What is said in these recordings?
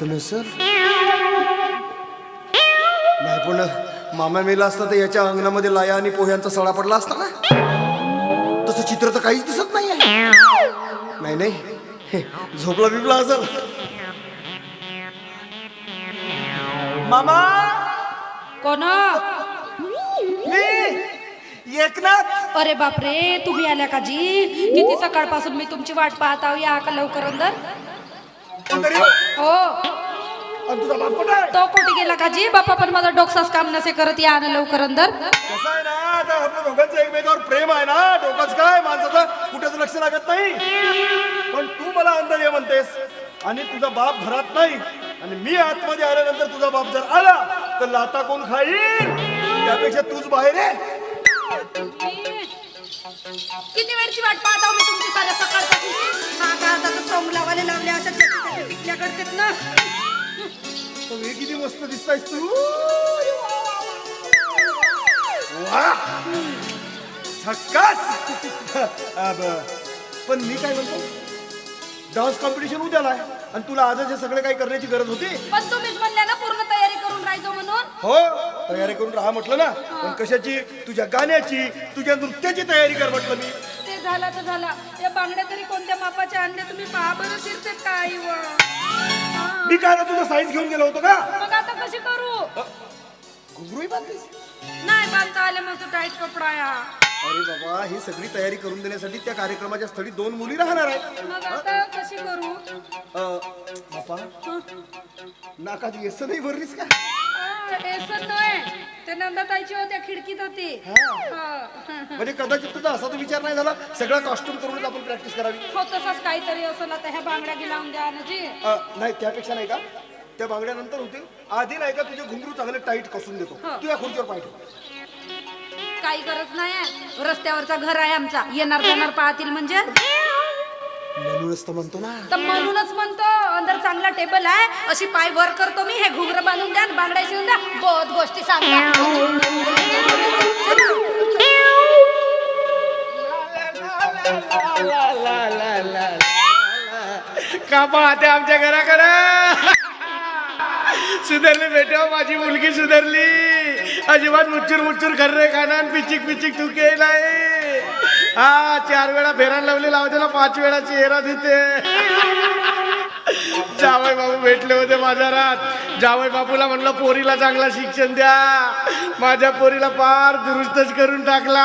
तर नसल नाही पण मामा मेला असता तर याच्या अंगणामध्ये लाया आणि पोह्यांचा सडा पडला असता ना? तसं चित्र तर काहीच दिसत नाही नाही. नाही झोपला बिपला असेल. मामा! कोण? एकनाथ! अरे बापरे तुम्ही आल्या का जी? किती सकाळपासून मी तुमची वाट पाहत आहो या का लवकर अंदर? हो. आणि तुझा बाप कुठं? आहे? तो कोटी गेला का जी बापा पण माझा डोकसाच काम नसे करत या ना लवकर अंदर कसं आहे ना आता आपल्या दोघांचं एकमेकावर प्रेम आहे ना डोकंच काय? माणसाचं कुठेच लक्ष लागत नाही. पण तू मला अंदर ये म्हणतेस आणि तुझा बाप घरात नाही. आणि मी आतमध्ये आल्यानंतर तुझा बाप जर आला तर लाता कोण खाईल? त्यापेक्षा तूच बाहेर आहे किती वेळची वाट पाहत आहो मी तुमची साऱ्या सकाळपासून हा का आता सोंग लावायला लावले अशा टिकल्या करतेत ना. तर हे किती मस्त दिसतायस तू. झक्कास. पण मी काय म्हणतो? डान्स कॉम्पिटिशन उद्याला आहे आणि तुला आजच हे सगळे काही करण्याची गरज होती? पण तुम्हीच म्हणल्या ना पूर्ण तयारी करून राहायचो म्हणून. हो. तयारी करून राहा म्हटलं ना. पण कशाची? तुझ्या गाण्याची तुझ्या नृत्याची तयारी कर म्हटलं मी. ते झाला तर झाला. या बांगड्या तरी कोणत्या मापाच्या आणल्या तुम्ही पहा बरं शिरतेत काय व. हा. मी काय ना तुझा साईज घेऊन गेलो होतो का? मग आता कशी करू? घुंगरूही बांधलीस? नाही बांधता आले मस्त टाईट कपडा या. अरे बाबा ही सगळी तयारी करून देण्यासाठी त्या कार्यक्रमाच्या स्थळी दोन मुली राहणार आहेत. मग आता कशी करू? अ, बापा नाकात येस नाही भरलीस का? ते नंदाताईची होत्या खिडकीत होती. हा. म्हणजे कदाचित तुझा असा तो विचार नाही झाला सगळा कॉस्ट्युम करूनच आपण प्रॅक्टिस करावी? हो तसंच काहीतरी असं आता ह्या बांगड्या गिलावून द्या ना नाही त्यापेक्षा नाही का? त्या बांगड्यानंतर आधी नाही का तुझे घुंगरू चांगले टाईट कसून देतो. तू या खुर्चीवर पाय ठेव. काही गरज नाही. रस्त्यावरचा घर आहे आमचा. येणार जाणार पाहतील म्हणजे. म्हणूनच तर म्हणतो ना. तर म्हणूनच म्हणतो अंदर चांगला टेबल आहे अशी पाय वर करतो मी हे घुंगर बांधून द्या आणि बांगड्या शिवून द्या बहुत गोष्टी सांगता. का पाहते आमच्या घराकडे. सुधारली बेटा माझी मुलगी सुधारली. अजिबात मुच्चूर मुच्चूर खर्रे खाणार पिचिक पिचिक तुके नाही. हा चार वेळा फेरायला लावले लावते ना पाच वेळा चेहरा धुते जावई बाबू भेटले होते बाजारात. जावई बापूला म्हणलं पोरीला चांगला शिक्षण द्या. माझ्या पोरीला पार दुरुस्तच करून टाकला.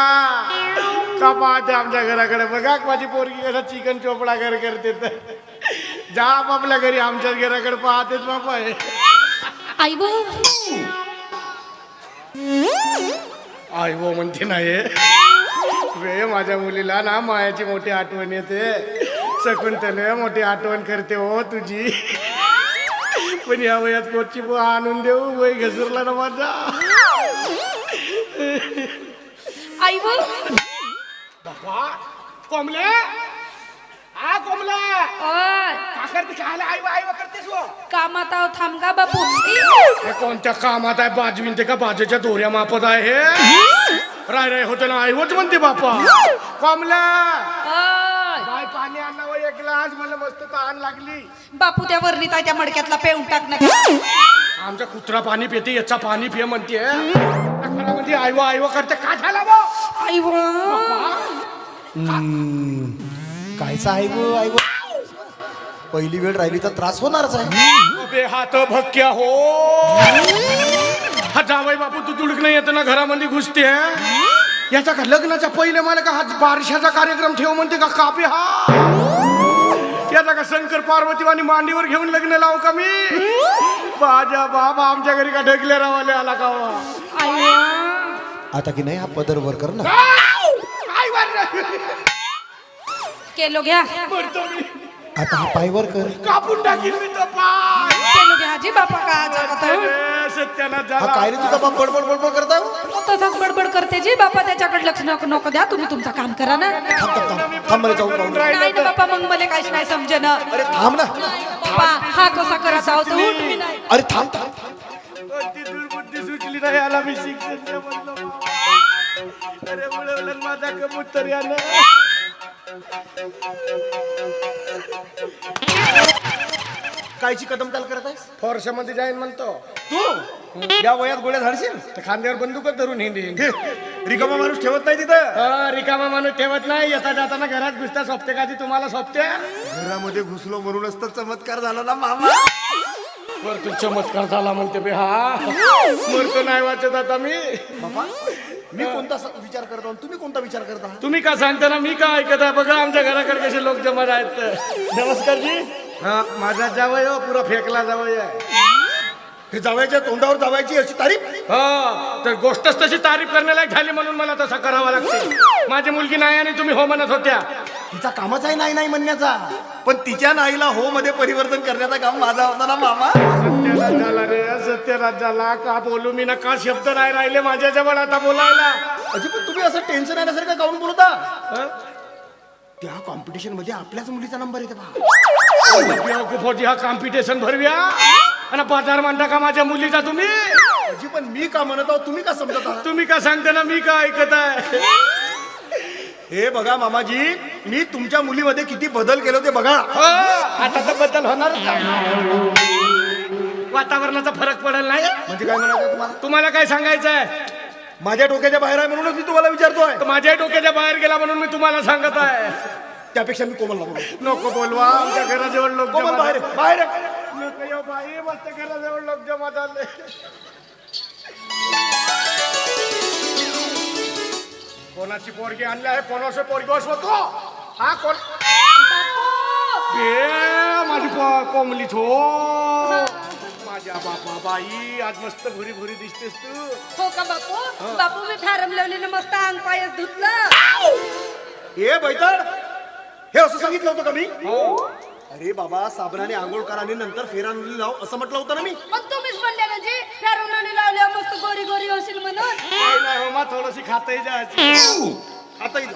का पाहते आमच्या घराकडे. बघा माझी पोरगी कसा चिकन चोपडा घर करते. तर जा आपल्या घरी आमच्याच घराकडे पाहतेच बापा. आई व. आई वो म्हणते नाही वे माझ्या मुलीला ना मायाची मोठी आठवण येते. शकुंतले मोठी आठवण करते हो तुझी. पण या वयात कोची बुवा आणून देऊ वय घसरला ना माझा. आई व? बापा कोमले हा कोमला ओय, का करते? खायला आई आई करतेस हो? कामात आहो थांब का बापू. हे कोणत्या कामात आहे? बाजवीन ते का बाजूच्या दोऱ्या मापत आहे हे? राय राय होते ना आई होत म्हणते बापा. कोमला. बाय पाणी आणला वय एक ग्लास मला मस्त तहान लागली. बापू त्या वर्णिताच्या मडक्यातला पेऊन टाक ना. आमचा कुत्रा पाणी पिते याचा पाणी पिय म्हणते म्हणते आयवा आयवा करते. का झाला बा आई व कायचा आहे गो आई गो? पहिली वेळ राहिली तर त्रास होणारच आहे. बे हात भक्क्या हो. हा जावई बापू तू तुडक नाही येत ना घरामध्ये घुसते याचा का लग्नाच्या पहिले मला का हा बारशाचा कार्यक्रम ठेव म्हणते का कापे हा? याचा का शंकर पार्वती आणि मांडीवर घेऊन लग्न लावू का मी? बाजा बाबा आमच्या घरी का ढकल्या रावाले आला का व आता की नाही हा पदर वर कर ना? केलो घ्या. मरतो मी. आता हा पाय वर कर. कापून टाकील मी तो पाय. केलो घ्या जी बापा का जगत हा काय रे तुझा बाप बडबड बडबड करता तसाच बडबड करते जी. बापा त्याच्याकडे लक्ष नको नको द्या. तुम्ही तुमचं काम करा ना. थांब थांब थांब. थांब मला जाऊन पाहून दे. नाही ना बापा मग मला काहीच नाही समजेन. अरे थांब ना. बापा हा कसा करत आहोत तो? उठ मी नाही अरे थांब थांब. कोणती दुर्बुद्धी सुचली नाही आला मी शिक्षण द्या म्हणलं. अरे मिळवलं माझा कबूतर यानं. कायची कदम चाल करत आहेस? मध्ये जाईन म्हणतो. तू? या वयात गोळ्या झाडशील? तर खांद्यावर बंदूकच धरून हिंदी हे, रिकामा माणूस ठेवत नाही तिथं. रिकामा माणूस ठेवत नाही. येता जाताना घरात घुसता सोपते का ती? तुम्हाला सोपते? घरामध्ये घुसलो म्हणूनच तर चमत्कार झाला ना मामा. वर तू चमत्कार झाला म्हणते बे हा. मरतो नाही वाचत आता मी. बाबा मी कोणता स- विचार करतो तुम्ही कोणता विचार करता तुम्ही का सांगता ना मी का ऐकत आहे? बघा आमच्या घराकडे कसे लोक जमा आहेत. तर. नमस्कार जी. हा माझा जावय हो पुरा फेकला जावय आहे. हे जावयाच्या तोंडावर जावायची अशी तारीफ? हो तर गोष्टच तशी तारीफ करण्यालायक झाली म्हणून मला तसं करावं लागते. माझी मुलगी नाही आणि तुम्ही हो म्हणत होत्या. तिचा कामच आहे नाही नाही म्हणण्याचा. पण तिच्या नाईला हो मध्ये परिवर्तन करण्याचा काम माझा होता ना मामा? सत्यराज झाला रे सत्यराज झाला का बोलू? मी ना का शब्द नाही राहिले माझ्या जवळ आता बोलायला? अजी पण तुम्ही असं टेन्शन आल्यासारखं काऊन बोलता? हं? त्या कॉम्पिटिशनमध्ये आपल्याच मुलीचा नंबर येते पहा. हा कॉम्पिटिशन भरव्या? आणि बाजार मांडता का माझ्या मुलीचा तुम्ही? अजी पण मी का म्हणत आहोत तुम्ही का समजत आहात? तुम्ही का सांगता ना मी का ऐकत आहे? हे बघा मामाजी मी तुमच्या मुलीमध्ये किती बदल केले ते बघा. हो आता तर बदल होणार वातावरणाचा फरक पडेल नाही? म्हणजे काय म्हणायचं तुम्हाला? तुम्हाला काय सांगायचं आहे माझ्या डोक्याच्या बाहेर आहे म्हणूनच मी तुम्हाला विचारतोय. तर माझ्या डोक्याच्या बाहेर गेला म्हणून मी तुम्हाला सांगत आहे. त्यापेक्षा मी कोमलला बोलतो नको बोलवा आमच्या घराजवळ लोक कोमल बाहेर. आहे, बाहेर. आहे. नको येऊ बाई मस्त घराजवळ लोक जमा झाले. कोणाची पोरगी आणली आहे? कोणाचं पोरगी होतो हा कोण? बे माझी पो- कोंबलीच हो माझ्या बापा बाई आज मस्त भुरी भुरी दिसतेस तू. हो का बापू? बापू मी फॅरम लावलेलं मस्त अंग पायच धुतलं. हे बैताड हे असं सांगितलं होतं का मी? हो. अरे बाबा साबणाने आंघोळ करा आणि नंतर फेरा नुली लाव असं म्हटलं होतं ना मी. मग तुम्हीच म्हणले ना जी फॅरम लावली लावल्या मस्त गोरी गोरी होशील म्हणून. काय नाही हो मा थोडीशी खाताही जायची आता इथं.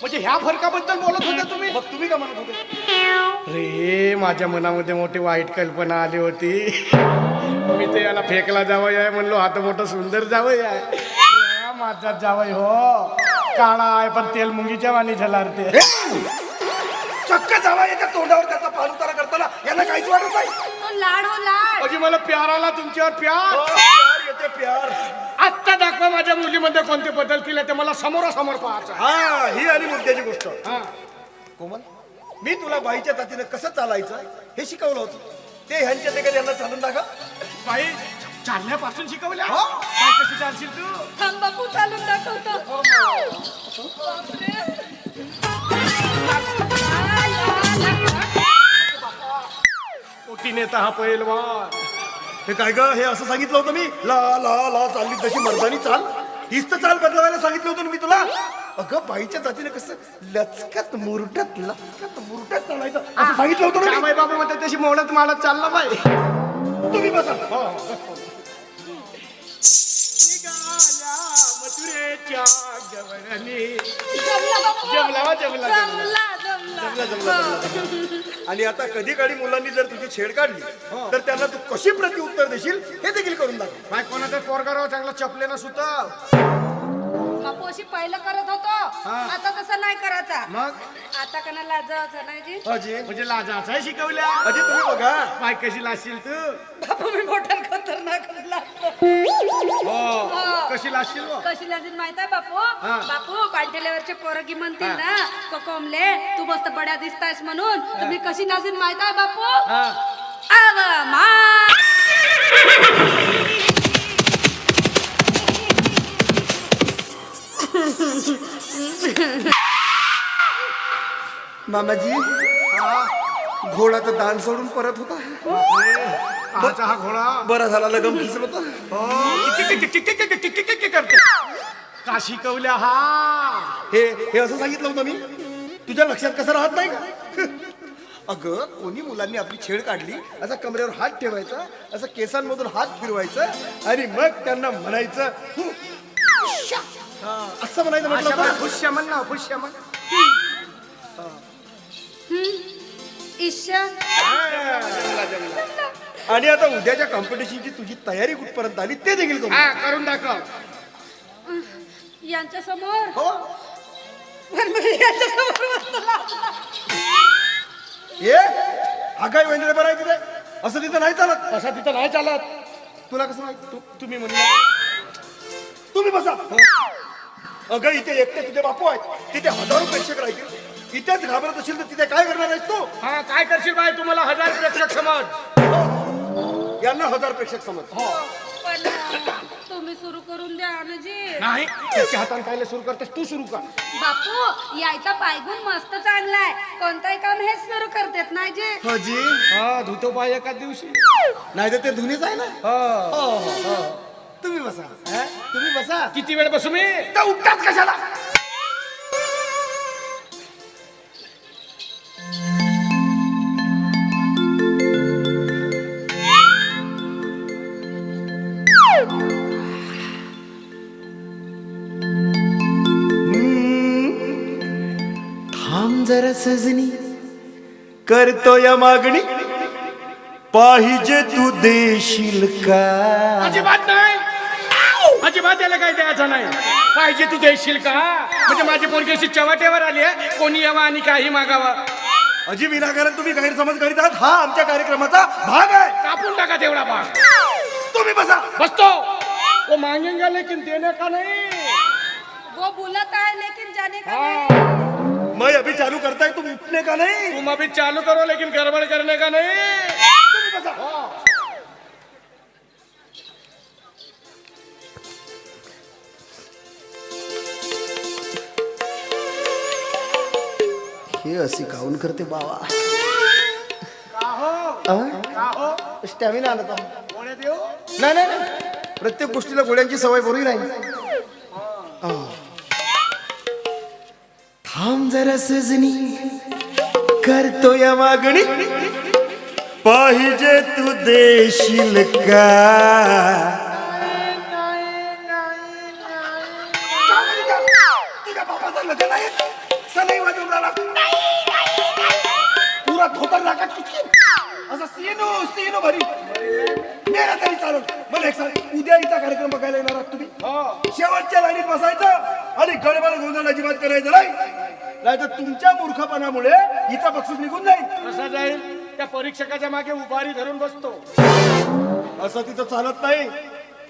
म्हणजे ह्या फरकाबद्दल बोलत होता तुम्ही? मग तुम्ही का म्हणत होते? रे माझ्या मनामध्ये मोठी वाईट कल्पना आली होती. मी ते याला फेकला जावं आहे म्हणलो हा तर मोठं सुंदर जावं आहे रे, माझा जावई हो. काळा आहे पण तेल मुंगीच्या वाणी झलार ते. चक्क जावा याच्या तोंडावर त्याचा पाल उतारा करताना यांना काहीच वाटत नाही. तो लाड हो लाड. अजी मला प्यार आला तुमच्यावर प्यार. हो, प्यार येते प्यार. आत्ता दाखवा माझ्या मुलीमध्ये कोणते बदल केले ते मला समोरासमोर पाहायचं आहे. हा ही आली मुद्द्याची गोष्ट. हा. कोमल मी तुला बाईच्या जातीनं कसं चालायचं हे शिकवलं होतं. ते ह्यांच्या ते यांना चालून दाखव. बाई चालण्यापासून शिकवल्या. हो. काय कशी चालशील तू? थांब बापू चालून दाखवतो. बापरे. आ, ला, ला. पोटी नेता हा पैलवान. हे काय ग? हे असं सांगितलं होतं मी? ला ला ला चालली तशी मर्दानी चाल. हीच तर चाल बदलवायला सांगितलं होतं ना मी तुला. अगं बाईच्या जातीने कसं लचकत मुरटत लचकत मुरटत चालायचं. असं सांगितलं होतं ना मी. बाबू म्हणते तशी मोडत माडत चालला बाई. तुम्ही बसा निघाल्या मथुरेच्या गवळणी. जमला बापू. जमला वा, जमला, जमला. जमला जमला हो. आणि आता कधी काळी मुलांनी जर तुझी छेड काढली तर त्यांना तू कशी प्रत्युत्तर देशील हे देखील करून दाखव बाई कोणाचा पोरगाराव चांगला चपले ना सुत बापू अशी पहिलं करत होतो. आता तसं नाही करायचा. मग? आता कना लाजायचं नाही जी. अजय? म्हणजे लाजाचा शिकवल्या. अजय तुम्ही बघा. बाय कशी लाशील तू? बापू मी मोठ्या खतरनाक लागतो हो कशी लाशील व? कशी लाजील माहीत आहे बापू? हा. बापू पांठेल्यावरचे पोरगी म्हणतील ना को कोंबले तू मस्त बड्या दिसतायस म्हणून. तुम्ही कशी नाजील माहीत आहे बापू? हा. आव मा मामाजी. घोडा तर दान सोडून परत होता. हा घोडा. बरा झाला लगम खिचल होता. हो. करते का शिकवल्या हा. हे हे असं सांगितलं होतं मी. तुझ्या लक्षात कसं राहत नाही का? अगं कोणी मुलांनी आपली छेड काढली असा कमरेवर हात ठेवायचा असं केसांमधून हात फिरवायचं आणि मग त्यांना म्हणायचं "हु, शा." असं म्हणायचं म्हटलं. फुश्या म्हण ना फुश्या म्हण ईशा आणि आता उद्याच्या कॉम्पिटिशनची तुझी तयारी कुठपर्यंत आली ते देखील करू हा करून दाखव. यांच्या समोर हो. पण मी यांच्या समोर बसला. ये हा काय वेंद्रे बरं आहे तिथे. असं तिथं नाही चालत. तसा तिथं नाही चालत. तुला कसं माहिती? तू तुम्ही म्हणले तुम्ही बसा. अगं इथे एकटे तुझे बापू आहेत. तिथे हजारो प्रेक्षक राहतील. इथेच घाबरत असेल तर तिथे काय करणार आहेस तू? हा काय करशील बाय तुम्हाला हजार प्रेक्षक समज. यांना हजार प्रेक्षक समज. पण अं, तुम्ही सुरू करून द्या अनुजी नाही त्याच्या हाताने काय सुरू करतेस? तू सुरू कर. बापू यायचा पायगुण मस्त चांगला आहे कोणताही काम हेच सुरू करतात नाही जे. हाजी हा धुतो पाय एका दिवशी. नाही तर ते धुनीच आहे ना? हा. हो, हो. तुम्ही बसा. हा? तुम्ही बसा. किती वेळ बसू मी? त्या उठतात कशाला? जरा सजनी. करतो या मागणी. पाहिजे तू देशील का? अजिबात नाही. अजिबात याला काही द्यायचं नाही. पाहिजे तू देशील का? म्हणजे माझी पोरगी अशी चवाट्यावर आली आहे. कोणी यावा आणि काही मागावा. अजी विनाकारण तुम्ही गैरसमज करीत आहात. हा आमच्या कार्यक्रमाचा भाग आहे. कापून टाका तेवढा भाग. तुम्ही बसा. बसतो. वो मांगेंगे लेकिन देने का नहीं? वो बुलत आहे लेकिन जाने का हाँ, मैं अभी चालू करता है तुम उठने का नहीं। तुम अभी चालू करो लेकिन गड़बड़ करने का नहीं। तुम्ही बसा हे अशी काऊन करते बाबा स्टॅमिना आणत आहो. कोणे देऊ नाही नाही नाही। प्रत्येक गोष्टीला गोळ्यांची सवय बरी नाही। थांब जरा सजनी करतो या मागणी. पाहिजे तू देशील का? पुरा धोतर असं सीनो सीनो भरी. मेरा तरी चालू. मला एक सांग उद्या इथं कार्यक्रम बघायला येणार आहात तुम्ही? हो. शेवटच्या लाईनीत बसायचं आणि गडबड गोंधळ अजिबात करायचं नाही. नाही तर तुमच्या मूर्खपणामुळे इथं बक्षीस निघून जाईल. कसा जाईल? त्या परीक्षकाच्या मागे उभारी धरून बसतो. असं तिथं चालत नाही.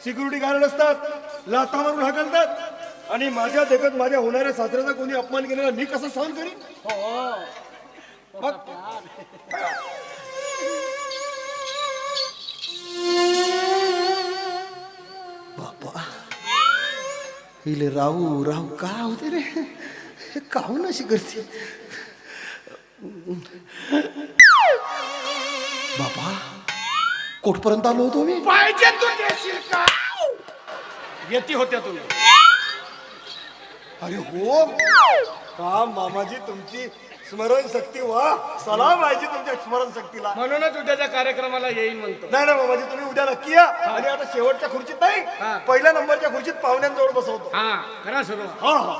सिक्युरिटी गार्ड असतात लाथा मारून हाकलतात. आणि माझ्या देखत माझ्या होणाऱ्या सासऱ्याचा कोणी अपमान केलेला मी कसं सहन करीन? मग बापा हिले राहू राहू का होते रे? हे काहून अशी करते? बापा कोठपर्यंत आलो होतो मी? पाहिजे तू देशील का? येती होत्या तुम्ही. अरे हो. का मामाजी तुमची स्मरण शक्ती वा सलाम आहे जी तुमच्या स्मरण शक्तीला म्हणूनच उद्याच्या कार्यक्रमाला येईन म्हणतो. नाही ना मामाजी तुम्ही उद्या नक्की या. आणि आता शेवटच्या खुर्चीत नाही हा. पहिल्या नंबरच्या खुर्चीत पाहुण्यांजवळ बसवतो. हा करा सुरू हा हा.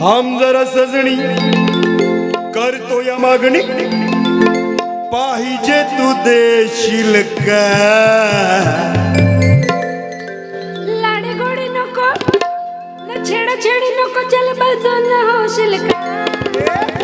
थांब जरा सजणी. करतो या मागणी. पाहिजे तू देशील का? छेडा छेडी नको चल बाजूला होशील का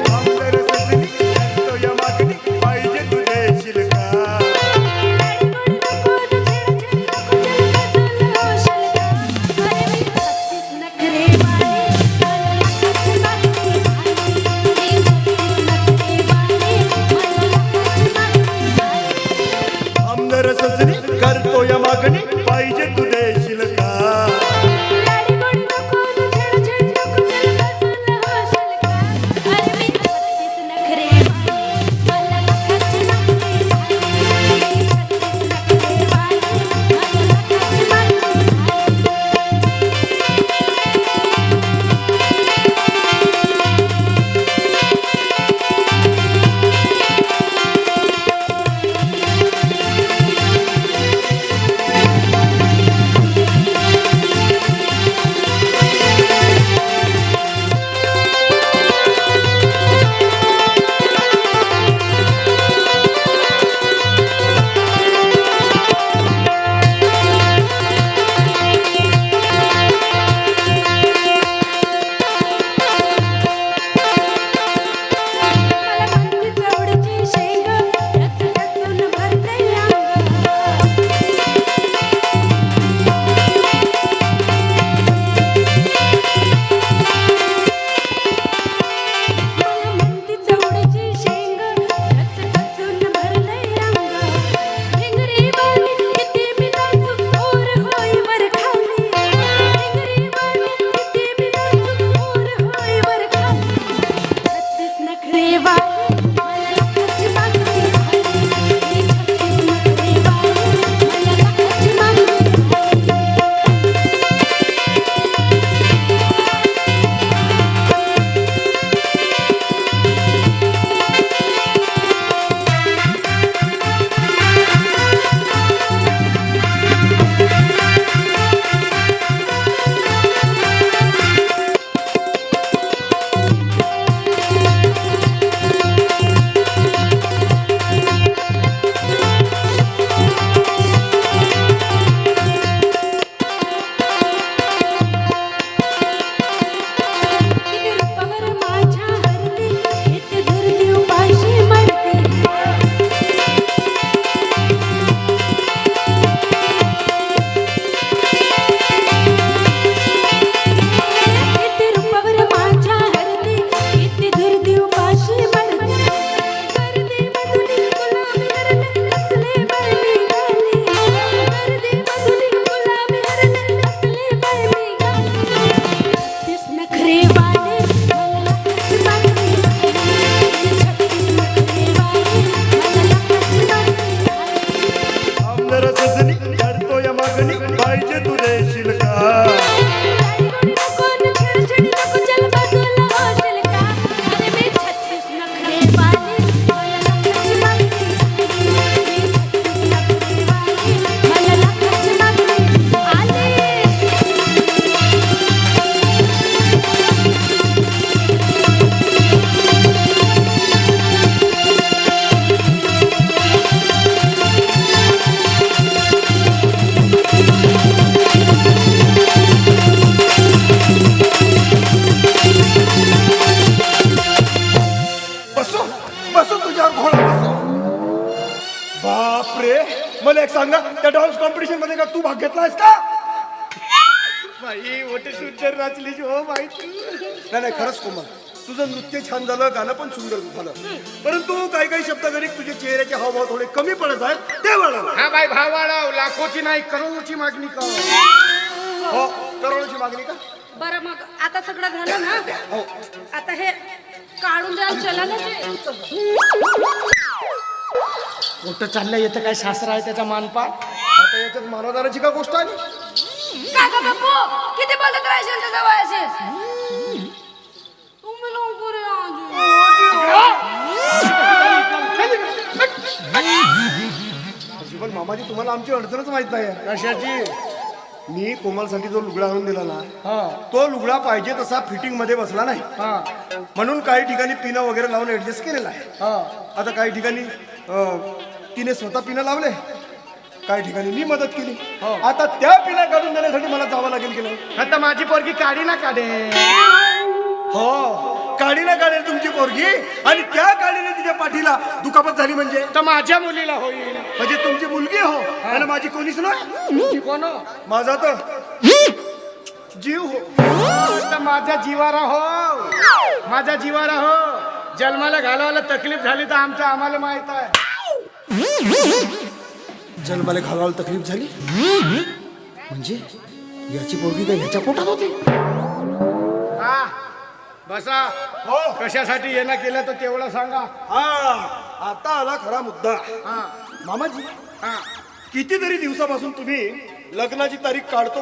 घोडा बापरे मला एक सांगा त्या डान्स कॉम्पिटिशनमध्ये का तू भाग घेतलायस का? बाई मोठे सुंदर नाचली हो बाई तू. नाही नाही खरंच कोमल. तुझं नृत्य छान झालं गाणं पण सुंदर झालं. परंतु काही काही शब्द गणित तुझे चेहऱ्याचे हावभाव थोडे कमी पडत आहेत ते वाढव. हा बाई भाव वाढव. लाखोची नाही करोडची मागणी कर. हो करोडची मागणी का? बरं मग आता सगळं झालं ना? आता हे काढून द्याल चला ना ते. कुठं चाललं येतं काय शास्त्र आहे त्याचा मानपान? आता याच्यात मानवदाराची का गोष्ट आली काका बापू किती बोलत राहायचे त्याच्या वयाचे? तुम्ही लवकर या पण मामाजी तुम्हाला आमची अडचणच माहीत नाही. आहे. कशाची? मी कोमलसाठी जो लुगडा आणून दिला ना हा. तो लुगडा पाहिजे तसा फिटिंगमध्ये बसला नाही. हा. म्हणून काही ठिकाणी पिनं वगैरे लावून ऍडजस्ट केलेला आहे. हा. आता काही ठिकाणी अं, तिने स्वतः पिनं लावले. काही ठिकाणी मी मदत केली. हो. आता त्या पिना काढून देण्यासाठी मला जावं लागेल की नाही? आता माझी पोरगी काढी ना काढे. हो. काढीला काढेल तुमची पोरगी आणि त्या काढीने तिच्या दुखापत झाली म्हणजे? तर माझ्या मुलीला होईल. म्हणजे तुमची मुलगी हो? आणि माझी कोणीच नाही? तुमची कोण हो? माझा तर जीव हो. तर माझ्या जीवारा हो. माझ्या जीवारा हो. जन्माला घालवायला तकलीफ झाली तर आमच्या आम्हाला माहीत आहे. जन्माला घालवायला तकलीफ झाली? म्हणजे याची पोरगी काय ह्याच्या पोटात होती. हा. बसा. हो. कशासाठी येणं केलं तर तेवढं सांगा. हा. आता आला खरा मुद्दा. हा. मामाजी हा. कितीतरी दिवसापासून तुम्ही लग्नाची तारीख काढतो